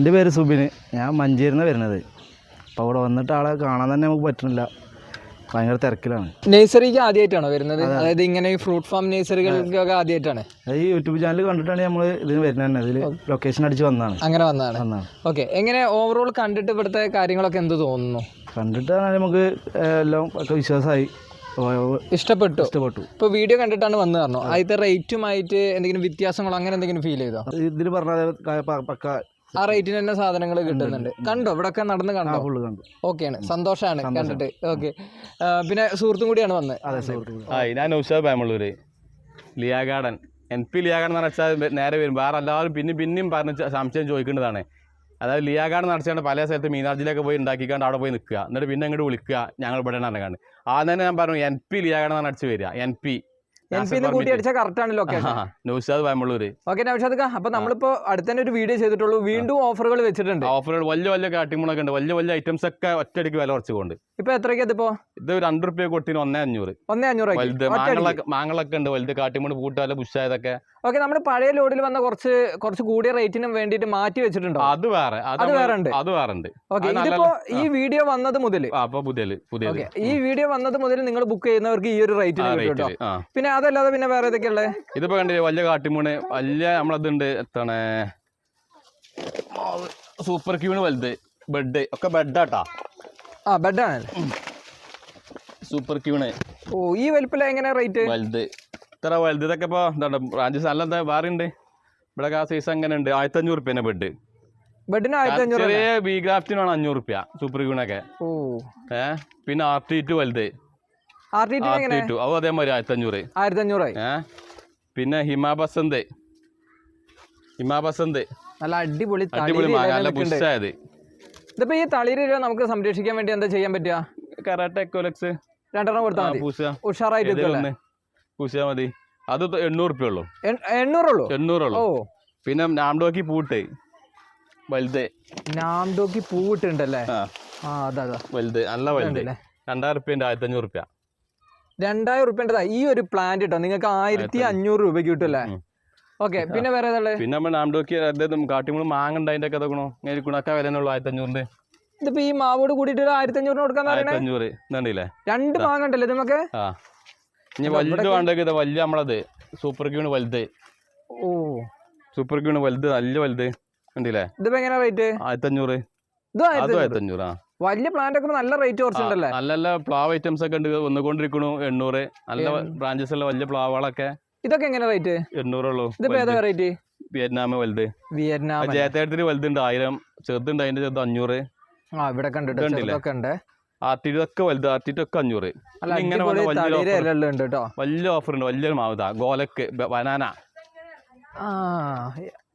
എന്റെ പേര് സുബിന്. ഞാൻ മഞ്ചേരിന്ന് വരുന്നത്. അപ്പോൾ അവിടെ വന്നിട്ട് ആളെ കാണാൻ തന്നെ നമുക്ക് പറ്റുന്നില്ല ഭയങ്കര തിരക്കിലാണ്. നേഴ്സറിക്ക് ആദ്യമായിട്ടാണോ വരുന്നത്? അതായത് ഇങ്ങനെ ഫ്രൂട്ട് ഫാം നേഴ്സറികൾക്കൊക്കെ ആദ്യമായിട്ടാണ് ഈ യൂട്യൂബ് ചാനൽ കണ്ടിട്ടാണ് നമ്മൾ ഇതിന് വരുന്നത് ഇതിൽ ലൊക്കേഷൻ അടിച്ച് വന്നതാണ്. അങ്ങനെ വന്നതാണ്. വന്നതാണ്. ഓക്കെ. എങ്ങനെ ഓവറോൾ കണ്ടിട്ട് ഇവിടുത്തെ കാര്യങ്ങളൊക്കെ എന്ത് തോന്നുന്നു? കണ്ടിട്ട് നമുക്ക് എല്ലാം ഒക്കെ വിശ്വാസമായി. ഇഷ്ടപ്പെട്ടു. ഇഷ്ടപ്പെട്ടു. ഇപ്പൊ വീഡിയോ കണ്ടിട്ടാണ് വന്നു പറഞ്ഞു? അതിന്റെ റേറ്റുമായിട്ട് എന്തെങ്കിലും വ്യത്യാസങ്ങളോ അങ്ങനെ എന്തെങ്കിലും ഫീൽ ചെയ്തോ? ഇതിൽ പറഞ്ഞ പക്ക ആ റേറ്റിന് തന്നെ സാധനങ്ങൾ കിട്ടുന്നുണ്ട്. കണ്ടോ? ഇവിടെ ഒക്കെ നടന്ന് കണ്ടോ? ഫുള്ള് ആണ് ഓക്കെയാണ്. സന്തോഷമാണ് കണ്ടിട്ട്. ഓക്കെ. പിന്നെ സുഹൃത്തും കൂടിയാണ് വന്നത് അതെ ഞാൻ Naushad Pamallur Liya garden N P Liya garden എന്ന് വെച്ചാൽ നേരെ വരും. വേറെ എല്ലാവരും പിന്നെ പിന്നെയും പറഞ്ഞ് സംശയം ചോദിക്കേണ്ടതാണ്. അതായത് ലിയാ ഗാർഡൻ നടച്ചാണ്ട് പല സ്ഥലത്ത് മീനാർജിലൊക്കെ പോയി ഉണ്ടാക്കിക്കാണ്ട് അവിടെ പോയി നിൽക്കുക എന്നിട്ട് പിന്നെ അങ്ങോട്ട് വിളിക്കുക. ഞങ്ങൾ ഇവിടെ ഇറങ്ങാണ്ട് ആദ്യം തന്നെ ഞാൻ പറഞ്ഞു എൻ പി ലിയാ ഗാർഡൻ അടിച്ച് വരിക. N P. എൻ പി കൂട്ടി അടിച്ചാൽ കറക്റ്റ് ആണ് ലൊക്കേഷൻ നൗഷാദ് പാമള്ളൂര് ഓക്കെ നൗഷാദ് അപ്പൊ നമ്മളിപ്പോ അടുത്തന്നെ ഒരു വീഡിയോ ചെയ്തിട്ടുള്ളൂ. വീണ്ടും ഓഫറുകൾ വെച്ചിട്ടുണ്ട്. ഓഫറുകൾ വലിയ വലിയ കാട്ടിമുളൊക്കെ ഉണ്ട്. വലിയ വലിയ ഐറ്റംസ് ഒക്കെ ഒറ്റയടിക്ക് വില കുറച്ചുകൊണ്ട് ഇപ്പൊ എത്രയ്ക്ക് ഇതിപ്പോ? ഇത് രണ്ട് റുപ്യ കൊട്ടിന് ഒന്നേ അഞ്ഞൂറ്. ഒന്നേ അഞ്ഞൂറ് വലുത് മാങ്ങളൊക്കെ ഉണ്ട്. വലുത് കാട്ടിമുണ്ട് പൂട്ടാല ബുഷായതൊക്കെ ഓക്കെ നമ്മൾ പഴയ ലോഡിൽ വന്ന കുറച്ച് കുറച്ച് കൂടിയ റേറ്റിനും വേണ്ടിയിട്ട് മാറ്റി വെച്ചിട്ടുണ്ടോ? അത് വേറെ. അത് വേറെ ഉണ്ട്. അത് വേറെ ഉണ്ട്. ഓക്കെ ഇതിപ്പോ ഈ വീഡിയോ വന്നത് മുതൽ ഈ വീഡിയോ വന്നത് മുതൽ നിങ്ങൾ ബുക്ക് ചെയ്യുന്നവർക്ക് ഈ ഒരു റേറ്റിന് കിട്ടും പിന്നെ അതല്ലാതെ പിന്നെ വേറെ ഏതൊക്കെയുള്ളത് ഇതിപ്പോ കണ്ടില്ലേ വലിയ കാട്ടിമൂണ് വലിയ നമ്മളതുണ്ട് എത്താണ് സൂപ്പർ ക്യൂണ് വലുത് ബെഡ് ഒക്കെ ബെഡാട്ടാ ആ ബെഡാണ് സൂപ്പർ ക്യൂണ്. ഓ ഈ വലിപ്പില എങ്ങനെ റേറ്റ്? വലുത്. ഇത്ര വലുത് ഇതൊക്കെ ഇപ്പൊ എന്താണ് ബ്രാഞ്ചസ് സ്ഥലം എന്താ? വേറെ ഉണ്ട്. ഇവിടെ ആ സൈസ് അങ്ങനെ ഉണ്ട്. ആയിരത്തി അഞ്ഞൂറ് റുപ്യനെ ബെഡ് ബെഡിന് ആയിരത്തി അഞ്ഞൂറ് ചെറിയ ബി ഗ്രാഫ്റ്റിനാണ് അഞ്ഞൂറ് റുപ്യ സൂപ്പർ ക്യൂണൊക്കെ. ഓ. ഏഹ് പിന്നെ ആർ ടി ടു വലുത്. അതും അതേമാതിരി ആയിരത്തി അഞ്ഞൂറ് ആയിരത്തി അഞ്ഞൂറായി ഏ? പിന്നെ ഹിമാ ബസന്ത്. ഹിമാ ബസന്ത്. നല്ല അടിപൊളി അടിപൊളി നല്ല പുഷായത്. ഇതിപ്പോ ഈ തളിര് നമുക്ക് സംരക്ഷിക്കാൻ വേണ്ടി എന്താ ചെയ്യാൻ പറ്റുക? കറാട്ടെ എക്കോലക്സ്. രണ്ടെണ്ണം കൊടുത്താൽ മതി. ഉഷാറായിട്ട് പൂശാ മതി. അത് എണ്ണൂറ് റുപ്യ ഉള്ളൂ. എണ്ണൂറുള്ളൂ? എണ്ണൂറുള്ളൂ. ഓ. പിന്നെ നാംഡോക്കി പൂട്ട്. വലുത്. നാംഡോക്കി പൂവിട്ടുണ്ടല്ലേ ആ. അതാ വലുത്. നല്ല വലുത്? രണ്ടായിരം ഉറുപ്പ്യ ആയിരത്തി അഞ്ഞൂറ് റുപ്യ രണ്ടായിരം റുപ്യന്റെതാ ഈ ഒരു പ്ലാന്റ് കിട്ടോ നിങ്ങൾക്ക് ആയിരത്തി അഞ്ഞൂറ് രൂപയ്ക്ക് കിട്ടുമല്ലേ അല്ലേ ഓക്കെ പിന്നെ വേറെ പിന്നെ നമ്മൾ നാംഡോക്കി അദ്ദേഹം കാട്ടിമുൾ മാങ്ങ ഉണ്ട് അതിന്റെ ഒക്കെ ഇങ്ങനെ കുണക്ക വില ഉള്ളൂ ആയിരത്തി അഞ്ഞൂറിന്റെ ഇതിപ്പോ ഈ മാവോട് കൂടിയിട്ട് ഒരു ആയിരത്തി അഞ്ഞൂറിന് കൊടുക്കാൻ അഞ്ഞൂറ് ഇതുണ്ടല്ലേ? രണ്ട് മാങ്ങ ഉണ്ടല്ലേ നമുക്ക് ആ. ഇനി വലുത് ഇവിടൊക്കെ- വേണ്ടത് വലിയ നമ്മളത്. സൂപ്പർ ക്യൂണ് വലുത്. ഓ. സൂപ്പർ ക്യൂണ് വലുത് നല്ല വലുത്. ഉണ്ടല്ലേ ഇതിപ്പോ എങ്ങനെ റേറ്റ് ആയിരത്തി അഞ്ഞൂറ് ഇത്. ആയിരത്തി അഞ്ഞൂറ് ആ. വലിയ പ്ലാന്റ് ഒക്കെ നല്ല റേറ്റ് കുറച്ചുണ്ടല്ലേ നല്ല നല്ല പ്ലാവ് ഐറ്റംസ് ഒക്കെ ഉണ്ട്. വന്നുകൊണ്ടിരിക്കണു എണ്ണൂറ്. നല്ല ബ്രാഞ്ചസ് ഉള്ള വലിയ പ്ലാവുകളൊക്കെ ഇതൊക്കെ എങ്ങനെ റേറ്റ് എണ്ണൂറുള്ളൂ ഇതിപ്പോ ഏതാ വെറൈറ്റി വിയറ്റ്നാമ് വലുത്. വിയറ്റ്നാം ജയത്തേട്ടത്തിന് വലുതുണ്ട്. ആയിരം. ചെറുതുണ്ട്. അതിന്റെ ചെറുത് അഞ്ഞൂറ്. ആ ഇവിടെ കണ്ടിട്ടുണ്ട് ആർട്ടിയിലൊക്കെ വലുത്. ആർട്ടിയിട്ടൊക്കെ അഞ്ഞൂറ്. ഇങ്ങനെ വലിയ ഓഫർ ഉണ്ട്. വലിയൊരു മാവുതാ ഗോലക്ക്. ബനാന.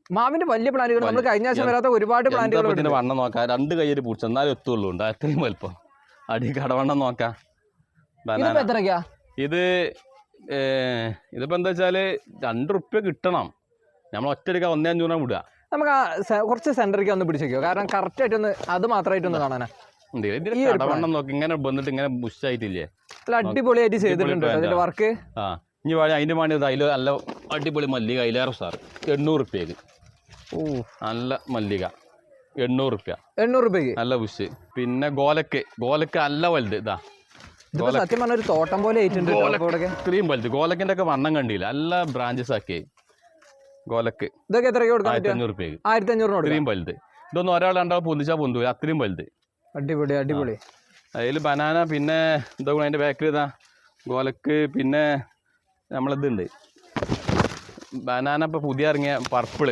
മാവിന്റെ വലിയ പ്ലാന്റുകൾ നമ്മൾ കഴിഞ്ഞ ആഴ്ച വരാത്ത ഒരുപാട് പ്ലാന്റുകൾ വണ്ണം നോക്കാ? രണ്ട് കയ്യിൽ പൂച്ച എന്നാലും എത്തുള്ളൂ ഉണ്ട് അത്രയും വലുപ്പം. അടി കടവണ്ണം നോക്കാം. എത്രയ്ക്കാ? ഇത് ഇതിപ്പോ എന്താ വെച്ചാൽ രണ്ട് റുപ്യ കിട്ടണം. നമ്മൾ ഒറ്റയടിക്ക് ഒന്നേ അഞ്ഞൂറാണ് വിടുക. നമുക്ക് ആ കുറച്ച് സെന്ററിക്ക് ഒന്ന് പിടിച്ചേക്കോ കാരണം കറക്റ്റ് ആയിട്ടൊന്ന് അത് മാത്രമായിട്ടൊന്ന് കാണാനാ. കടവണ്ണം നോക്കി. ഇങ്ങനെ വന്നിട്ട് ഇങ്ങനെ ബുഷായിട്ടില്ലേ നല്ല അടിപൊളിയായിട്ട് ചെയ്തിട്ടുണ്ട്. അതിന്റെ വർക്ക് ആ. ഇനി അതിന്റെ വേണ്ടി അതിൽ നല്ല അടിപൊളി മല്ലി അതിലേറെ സാർ എണ്ണൂറ് റുപ്യക്ക്. ഓ നല്ല മല്ലിക. എണ്ണൂറ് റുപ്യ എണ്ണൂറ് രൂപ നല്ല ബുഷ് പിന്നെ ഗോലക്ക്. ഗോലക്ക് അല്ല വലുത്. ഇതാ. സത്യം പറഞ്ഞ ഒരു തോട്ടം പോലെ ആയിട്ടുണ്ട്. ഇത്രയും വലുത്. ഗോലക്കിന്റെ ഒക്കെ വണ്ണം കണ്ടില്ല? നല്ല ബ്രാഞ്ചസ് ആക്കി ഗോലക്ക്. ഇതൊക്കെ എത്ര ആയിരത്തി അഞ്ഞൂറ് റുപ്യക്ക് ആയിരത്തി കൊടുക്കാം. ഇത്രയും വലുത്. ഇതൊന്നും ഒരാൾ രണ്ടാൾ പൊന്തിച്ചാൽ പൊന്തു. അത്രയും വലുത്. അടിപൊളി അടിപൊളി. അതിൽ ബനാന പിന്നെ എന്താ അതിന്റെ ബേക്കറി ഇതാ. ഗോലക്ക് പിന്നെ നമ്മളിതുണ്ട് ബനാന ഇപ്പോൾ പുതിയ ഇറങ്ങിയ പർപ്പിൾ.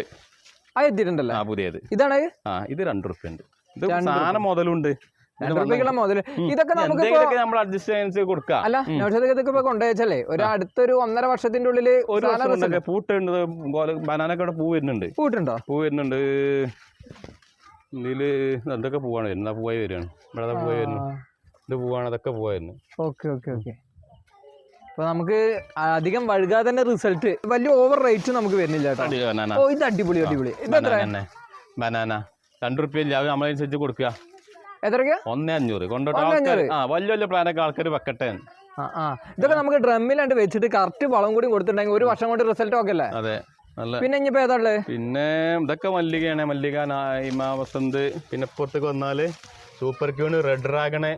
ആ എത്തിയിട്ടുണ്ടല്ലേ? ആ പുതിയത്. ഇതാണ്? ആ ഇത് രണ്ട് റുപ്യ ഉണ്ട്. ഇത് സാധനം മുതലുണ്ട്. ഇതൊക്കെ നമുക്ക് നമ്മൾ അഡ്ജസ്റ്റ് കൊടുക്കാം. അല്ല നൗഷദ് ഇതൊക്കെ ഇപ്പൊ കൊണ്ടുവച്ചല്ലേ ഒരു അടുത്തൊരു ഒന്നര വർഷത്തിന്റെ ഉള്ളിൽ ഒരു പൂട്ടുണ്ട്. ബനാനൊക്കെ പൂ വരുന്നുണ്ട്. പൂട്ടുണ്ടോ പൂ വരുന്നുണ്ട്. എന്തൊക്കെ പൂവാണ്. വരുന്നത് ആ പൂവായി വരികയാണ്. ഇവിടെ പൂവായി വരുന്നു ഇത് പൂവാണ്. അതൊക്കെ പൂവായിരുന്നു ഓക്കെ ഓക്കെ ഓക്കെ. അപ്പൊ നമുക്ക് അധികം വഴുകാതെ തന്നെ റിസൾട്ട് വലിയ ഓവർ റേറ്റ് നമുക്ക് വരുന്നില്ല കേട്ടോ. ഓ ഇത് അടിപൊളി അടിപൊളി. ഇത് എത്ര ബനാന രണ്ട് റുപ്യ ഇല്ല അത് നമ്മളനുസരിച്ച് കൊടുക്കുക. എത്രയ്ക്ക് ഒന്നേ അഞ്ഞൂറ്. കൊണ്ടോട്ടെ ഒന്നേ ആൾക്കാർ അഞ്ഞൂറ്? ആ വലിയ വലിയ പ്ലാനൊക്കെ ആൾക്കാർ വെക്കട്ടെ. ആ ആ. ഇതൊക്കെ നമുക്ക് ഡ്രമ്മിലാണ്ട് വെച്ചിട്ട് കറക്റ്റ് വളം കൂടി കൊടുത്തിട്ടുണ്ടെങ്കിൽ ഒരു വർഷം കൊണ്ട് റിസൾട്ട് ഒക്കെ അല്ലേ? അതെ പിന്നെ ഇനിയിപ്പോ ഏതാ ഉള്ളത് പിന്നെ ഇതൊക്കെ മല്ലികയാണ്. മല്ലിക നായ്മ വസന്ത്. പിന്നെ പുറത്തേക്ക് വന്നാൽ super queen red dragon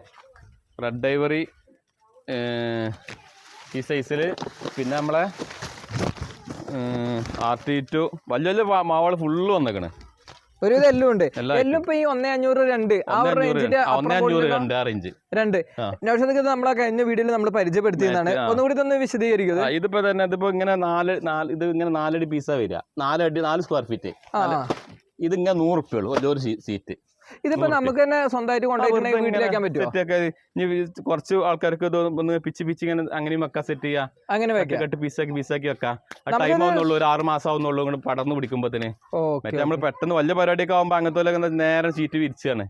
red ഡൈവറി ഈ സൈസിൽ പിന്നെ നമ്മളെ ആർ ടി ടു വലിയ വലിയ മാവൾ ഫുള്ള് വന്നേക്കണ്. ഒരു എല്ലും ഉണ്ട്. എല്ലാം ഇപ്പൊ ഈ ഒന്നേ അഞ്ഞൂറ് രണ്ട്. ആ ഒരു റേഞ്ചിന്റെ രണ്ട്. നൗഷദ് നമ്മളെ കഴിഞ്ഞ വീഡിയോയിൽ നമ്മൾ പരിചയപ്പെടുത്തിയതാണ്. ഒന്നുകൂടി ഒന്ന് വിശദീകരിക്കുന്നത് ഇതിപ്പോ തന്നെ ഇതിപ്പോ ഇങ്ങനെ നാല് നാല് ഇത് ഇങ്ങനെ നാലടി പീസാ വരിക. നാലടി നാല് സ്ക്വയർ ഫീറ്റ് ആ. ഇത് ഇങ്ങനെ നൂറ് ഉറുപ്പ ഉള്ളൂ. ഒരു സീറ്റ് ഇതിപ്പോ നമുക്ക് തന്നെ സ്വന്തമായിട്ട് കൊണ്ടുപോയി വീട്ടിലേക്കാൻ പറ്റുമോ കുറച്ച് ആൾക്കാർക്ക് ഒന്ന് പിച്ച് പിച്ച് ഇങ്ങനെ അങ്ങനെയും വെക്കാം സെറ്റ് ചെയ്യാം. അങ്ങനെ വെക്കാം. കെട്ട് പീസാക്കി പീസാക്കി വെക്കാം. നമുക്കിത് ടൈം ആവുന്നുള്ളൂ ഒരു ആറ് മാസം ആവുന്നുള്ളൂ ഇങ്ങനെ പടർന്ന് പിടിക്കുമ്പോത്തിന്. മറ്റേ നമ്മൾ പെട്ടെന്ന് വലിയ പരിപാടിയൊക്കെ ആകുമ്പോൾ അങ്ങനത്തെ നേരെ ചീറ്റ് വിരിച്ചാണ്.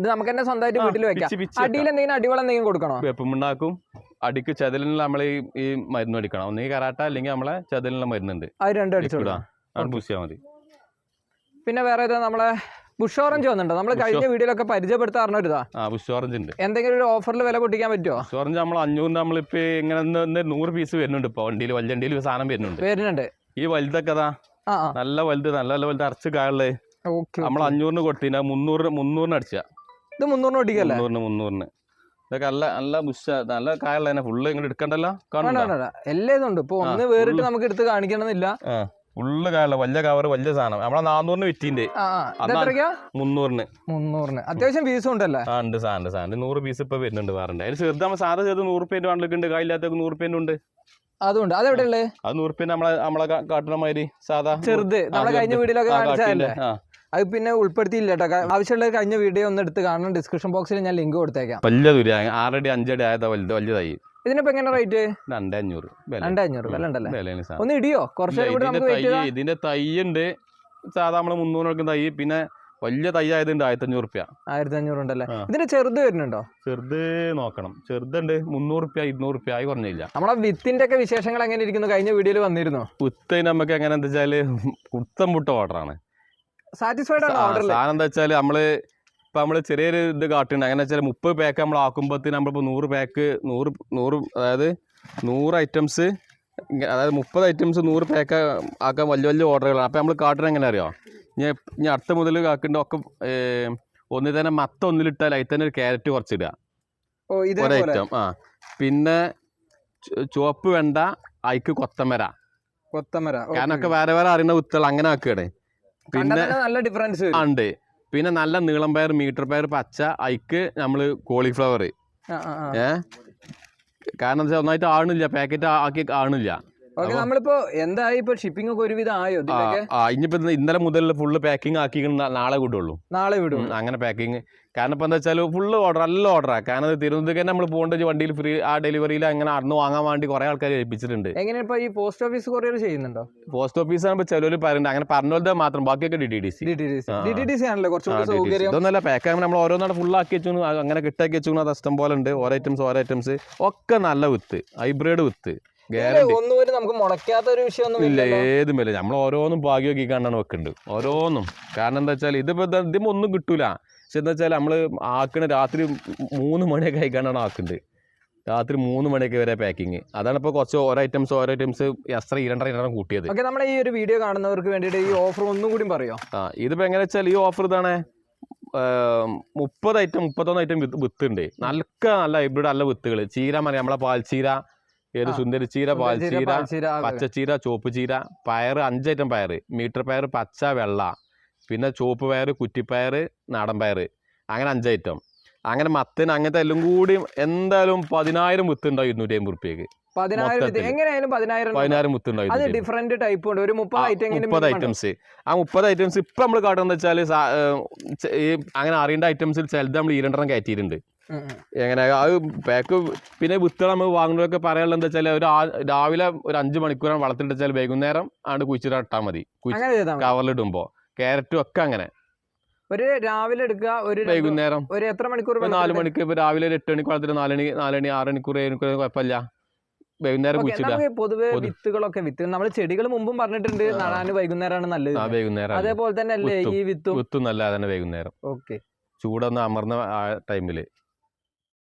ഇത് നമുക്ക് തന്നെ സ്വന്തമായിട്ട് വീട്ടിൽ വെക്കാം. അടിയിൽ എന്തെങ്കിലും അടിവളം എന്തെങ്കിലും കൊടുക്കണോ? ഉണ്ടാക്കും അടിക്ക് ചതിലിനുള്ള നമ്മൾ ഈ മരുന്ന് അടിക്കണം. ഒന്നെങ്കിൽ കറാട്ട അല്ലെങ്കിൽ നമ്മളെ ചതിലിനുള്ള മരുന്നുണ്ട്. അത് രണ്ടും മതി. പിന്നെ വേറെ ഏതാ നമ്മളെ ബുഷ് ഓറഞ്ച് വന്നിട്ടുണ്ടോ നമ്മൾ കഴിഞ്ഞ വീഡിയോയിലൊക്കെ പരിചയപ്പെടുത്താറുണ്ട് ഇതാ ആ ബുഷ് ഓറഞ്ച് ഉണ്ട് എന്തെങ്കിലും ഒരു ഓഫറിൽ വില പൊട്ടിക്കാൻ പറ്റുമോ ബുഷ് ഓറഞ്ച് നമ്മൾ അഞ്ഞൂറിന് നമ്മളിപ്പോ ഇങ്ങനെ നൂറ് പീസ് വരുന്നുണ്ട് ഇപ്പൊ വണ്ടിയിൽ വലിയ വണ്ടിയിൽ സാധനം വരുന്നുണ്ട്. വരുന്നുണ്ട്. ഈ വലുതൊക്കെ നല്ല വലുത് നല്ല നല്ല വലുത് അരച്ച് ഓക്കെ നമ്മൾ അഞ്ഞൂറിന് കൊടുത്തിന് മുന്നൂറിന് മുന്നൂറിന് അടിച്ച. ഇത് മുന്നൂറിന് പൊട്ടിക്കല്ലേ മുന്നൂറിന് മുന്നൂറിന്. ഇതൊക്കെ നല്ല നല്ല ബുഷ നല്ല തന്നെ ഫുള്ള് ഇങ്ങോട്ട് എടുക്കണ്ടല്ലോ. എല്ലാം ഇതുണ്ട് ഇപ്പൊ ഒന്ന് വേറിട്ട് നമുക്ക് എടുത്ത് കാണിക്കണമെന്നില്ല. ഫുള്ള് കായുള്ള വലിയ കവർ വലിയ സാധനം. നമ്മളെ നാന്നൂറിന് വിറ്റിന്റെ. മുന്നൂറിന്. മുന്നൂറിന്. അത്യാവശ്യം പീസും ഉണ്ടല്ലേ? ആ ഉണ്ട് സാധനം സാധനം നൂറ് പീസ് ഇപ്പൊ വരുന്നുണ്ട് വേറെ അതിന് ചെറുത് നമ്മൾ സാറ് ചെറുത് നൂറ് പേര് വണ്ടിലൊക്കെ ഉണ്ട് നൂറ് പേര് ഉണ്ട്. അതുണ്ട്. അതെവിടെ ഉള്ളത് അത് നൂറ് പേര് നമ്മളെ നമ്മളെ കാട്ടുന്ന മാതിരി സാധാ ചെറുത്. നമ്മളെ. കഴിഞ്ഞ വീട്ടിലൊക്കെ കാണിച്ചതല്ലേ? അത് പിന്നെ ഉൾപ്പെടുത്തിയില്ല കേട്ടോ. ആവശ്യമുള്ള കഴിഞ്ഞ വീഡിയോ ഒന്ന് എടുത്ത് കാണണം. ഡിസ്ക്രിപ്ഷൻ ബോക്സിൽ ഞാൻ ലിങ്ക് കൊടുത്തേക്കാം. വലിയ ദൂര ആറടി അഞ്ചടി ആയതാ വലുത് വലിയതായി. ഇതിനിപ്പോ എങ്ങനെ റേറ്റ്? രണ്ടഞ്ഞൂറ്. രണ്ടഞ്ഞൂറ്. വില ഉണ്ടല്ലേ ഒന്ന് ഇടിയോ? കുറച്ച് ഇതിന്റെ തൈ സാധാ നമ്മൾ മുന്നൂറ് തൈ പിന്നെ വലിയ തൈ ആയതുണ്ട് ആയിരത്തി അഞ്ഞൂറ് റുപ്യ ആയിരത്തി അഞ്ഞൂറ് ഉണ്ടല്ലേ ഇതിന് ചെറുത് വരുന്നുണ്ടോ? ചെറുത് നോക്കണം. ചെറുതുണ്ട്. മുന്നൂറ് റുപ്യ ഇരുന്നൂറ് റുപ്യ ആയി കുറഞ്ഞില്ല. നമ്മളെ വിത്തിന്റെ ഒക്കെ വിശേഷങ്ങൾ എങ്ങനെ ഇരിക്കുന്നു? കഴിഞ്ഞ വീഡിയോയിൽ വന്നിരുന്നു? കുത്ത് നമുക്ക് എങ്ങനെ എന്താ വെച്ചാൽ കുത്തം പുട്ട ഓർഡറാണ് സാറ്റിസ്ഫൈഡ് ആണ് സാധനം എന്താ വെച്ചാൽ നമ്മൾ ഇപ്പൊ നമ്മൾ ചെറിയൊരു ഇത് കാട്ടുണ്ട്. അങ്ങനെ വെച്ചാൽ മുപ്പത് പാക്ക് നമ്മൾ ആക്കുമ്പോഴത്തേന് നമ്മളിപ്പോൾ നൂറ് പാക്ക് നൂറ് നൂറ് അതായത് നൂറ് ഐറ്റംസ് അതായത് മുപ്പത് ഐറ്റംസ് നൂറ് പാക്ക് ആക്കാൻ വലിയ വലിയ ഓർഡറുകളാണ് അപ്പോൾ നമ്മൾ കാട്ടുന്നത് എങ്ങനെ അറിയാം? ഞാൻ ഞാൻ അടുത്ത മുതൽ കാക്കേണ്ട ഒക്കെ ഒന്നിൽ തന്നെ മത്ത ഒന്നിലിട്ടാൽ അതിൽ തന്നെ ഒരു ക്യാരറ്റ് കുറച്ചിടുക ഓ ഒരു ഇതേപോലെ ഐറ്റം ആ. പിന്നെ ചുവപ്പ് വെണ്ട അയക്ക് കൊത്തമര. കൊത്തമര. ഞാനൊക്കെ കാരണം ഒക്കെ വേറെ വേറെ അറിയുന്ന വിത്തുകൾ അങ്ങനെ ആക്കുകയാണ് പിന്നെ നല്ല ഡിഫറൻസ് ഉണ്ട്. പിന്നെ നല്ല നീളം പയർ മീറ്റർ പയർ പച്ച അയക്ക് നമ്മൾ കോളിഫ്ലവർ ഏ? കാരണം വെച്ചാൽ ഒന്നായിട്ട് ആണില്ല പാക്കറ്റ് ആക്കി ആണില്ല ഓക്കെ നമ്മളിപ്പോ എന്തായി? ഇപ്പൊ ഷിപ്പിംഗ് ഒക്കെ ഒരുവിധം ആയോ ഇനിയിപ്പോ ഇന്നലെ മുതൽ ഫുള്ള് പാക്കിംഗ് ആക്കി നാളെ വിടുള്ളൂ. നാളെ വിടും. അങ്ങനെ പാക്കിംഗ് കാരണം ഇപ്പൊ എന്താ വെച്ചാൽ ഫുള്ള് ഓർഡർ നല്ല ഓർഡറാണ് കാരണം ഇത് തന്നെ നമ്മൾ പോകേണ്ട വണ്ടിയിൽ ഫ്രീ ആ ഡെലിവറിയിൽ അങ്ങനെ അന്ന് വാങ്ങാൻ വേണ്ടി കുറെ ആൾക്കാർ ഏൽപ്പിച്ചിട്ടുണ്ട്. എങ്ങനെ ഇപ്പൊ ഈ പോസ്റ്റ് ഓഫീസ് കൊറിയർ ചെയ്യുന്നുണ്ടോ? പോസ്റ്റ് ഓഫീസ് ആകുമ്പോൾ ചിലവർ പറയുന്നുണ്ട് അങ്ങനെ പറഞ്ഞോലത്തെ മാത്രം ബാക്കിയൊക്കെ D T D C D T D C D D C ആണല്ലോ കുറച്ചുകൂടി സൗകര്യം. ഇതൊന്നല്ല പാക്ക് ആകുമ്പോൾ നമ്മൾ ഓരോന്നാണ് ഫുൾ ആക്കി വെച്ചു. അങ്ങനെ കിട്ടാക്കി വെച്ചു. അത് ഇഷ്ടം പോലെ ഉണ്ട്. ഓരോ ഐറ്റംസ് ഓരോ ഐറ്റംസ് ഒക്കെ നല്ല വിത്ത്. ഹൈബ്രിഡ് വിത്ത്. ഒന്നും ഒരു നമുക്ക് മുളയ്ക്കാത്ത ഒരു വിഷയമൊന്നും ഇല്ല നമ്മൾ ഓരോന്നും ഭാഗ്യമൊക്കെ കണ്ടാണ് വെക്കുന്നുണ്ട് ഓരോന്നും. കാരണം എന്താ വെച്ചാൽ ഇതിപ്പോ ഇത് ഇതിമ്മ ഒന്നും കിട്ടൂല. പക്ഷെ എന്താ വെച്ചാൽ നമ്മൾ ആക്കണ രാത്രി മൂന്ന് മണിയൊക്കെ ആയിക്കാണ്ടാണ് ആക്കുന്നത് രാത്രി മൂന്ന് മണിയൊക്കെ വരെ പാക്കിങ് അതാണ് ഇപ്പോൾ കുറച്ച് ഓരോ ഐറ്റംസ് ഓരോ ഐറ്റംസ് എത്ര ഇരണ്ടര ഇരണ്ടര കൂട്ടിയത്. ഓക്കെ നമ്മളെ ഈ ഒരു വീഡിയോ കാണുന്നവർക്ക് വേണ്ടിയിട്ട് ഈ ഓഫർ ഒന്നും കൂടി പറയോ? ആ ഇതിപ്പോൾ എങ്ങനെ വെച്ചാൽ ഈ ഓഫർ ഇതാണ് മുപ്പത് ഐറ്റം മുപ്പത്തൊന്ന് ഐറ്റം വിത്ത് വിത്തുണ്ട്. നല്ല നല്ല ഹൈബ്രിഡ് നല്ല വിത്തുകൾ ചീര മറിയാം നമ്മളെ പാൽ പാൽച്ചീര ഏത് ആ. സുന്ദരി ചീര പാൽച്ചീര പച്ചച്ചീര ചുവപ്പ് ചീര പയർ അഞ്ച് ഐറ്റം പയർ മീറ്റർ പയർ പച്ച വെള്ള പിന്നെ ചുവപ്പ് പയർ കുറ്റിപ്പയർ നാടൻ പയർ അങ്ങനെ അഞ്ച് ഐറ്റം അങ്ങനെ മത്തിന് അങ്ങനത്തെ എല്ലാം കൂടി എന്തായാലും പതിനായിരം വിത്ത് ഉണ്ടാവും ഇരുന്നൂറ്റി അമ്പത് റുപ്യക്ക് പതിനായിരം ഡിഫറെന്റ് ടൈപ്പ് ഉണ്ട്. ഒരു മുപ്പത് ഐറ്റംസ് ആ മുപ്പത് ഐറ്റംസ് ഇപ്പൊ നമ്മൾ കാട്ടുന്നത് വെച്ചാൽ ഈ അങ്ങനെ അറിയേണ്ട ഐറ്റംസിൽ ചിലത് നമ്മൾ ഈരണ്ടെണ്ണം കയറ്റിയിട്ടുണ്ട്. എങ്ങനെ? അത് പാക്ക് പിന്നെ വിത്തുകൾ നമ്മൾ വാങ്ങുന്നതൊക്കെ പറയാനുള്ളത് എന്താ വെച്ചാൽ ഒരു രാവിലെ ഒരു അഞ്ച് മണിക്കൂറാണ് വളർത്തിട്ട് വെച്ചാൽ വൈകുന്നേരം ആണ് കുഴിച്ചിട്ട് ഇട്ടാൽ മതി. കവറിലിടുമ്പോൾ ക്യാരറ്റും ഒക്കെ അങ്ങനെ. ഒരു രാവിലെ എടുക്കുക ഒരു വൈകുന്നേരം. ഒരു എത്ര മണിക്കൂർ നാല് മണിക്ക് ഇപ്പൊ രാവിലെ ഒരു എട്ട് മണിക്ക് വളർത്തിട്ട് നാലണി നാലണി നാല് ആറ് മണിക്കൂർ ഏഴ് മണിക്കൂർ കുഴപ്പമില്ല. വൈകുന്നേരം കുഴിച്ചില്ല പൊതുവെ വിത്തുകളൊക്കെ വിത്ത് നമ്മൾ ചെടികൾ മുമ്പും പറഞ്ഞിട്ടുണ്ട് ആ. നടാന് വൈകുന്നേരമാണ് നല്ലത്. ആ വൈകുന്നേരം അതേപോലെ തന്നെ അല്ലേ ഈ വിത്തും? വിത്തും നല്ല തന്നെ വൈകുന്നേരം. ഓക്കെ. ചൂടൊന്ന് അമർന്ന ആ ടൈമിൽ.